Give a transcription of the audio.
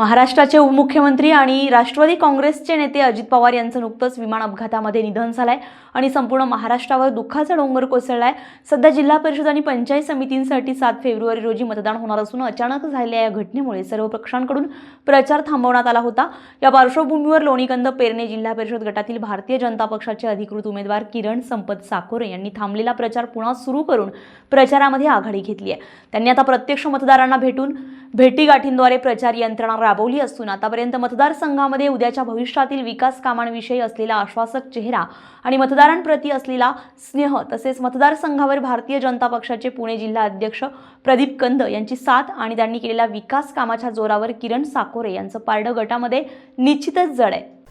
महाराष्ट्राचे उपमुख्यमंत्री आणि राष्ट्रवादी काँग्रेसचे नेते अजित पवार यांचं नुकतंच विमान अपघातामध्ये निधन झालंय आणि संपूर्ण महाराष्ट्रावर दुःखाचा डोंगर कोसळलाय. सध्या जिल्हा परिषद आणि पंचायत समितींसाठी सात फेब्रुवारी रोजी मतदान होणार असून अचानक झालेल्या या घटनेमुळे सर्व पक्षांकडून प्रचार थांबवण्यात आला होता. या पार्श्वभूमीवर लोणीकंद पेरणे जिल्हा परिषद गटातील भारतीय जनता पक्षाचे अधिकृत उमेदवार किरण संपत साकोरे यांनी थांबलेला प्रचार पुन्हा सुरू करून प्रचारामध्ये आघाडी घेतली आहे. त्यांनी आता प्रत्यक्ष मतदारांना भेटून भेटीगाठींद्वारे प्रचार यंत्रणा राबवली असून आतापर्यंत मतदारसंघामध्ये उद्याच्या भविष्यातील विकास कामांविषयी असलेला आश्वासक चेहरा आणि मतदारांप्रती असलेला स्नेह तसेच मतदारसंघावर भारतीय जनता पक्षाचे पुणे जिल्हा अध्यक्ष प्रदीप कंद यांची साथ आणि त्यांनी केलेल्या विकास कामाच्या जोरावर किरण साकोरे यांचं पारडं गटामध्ये निश्चितच जड आहे.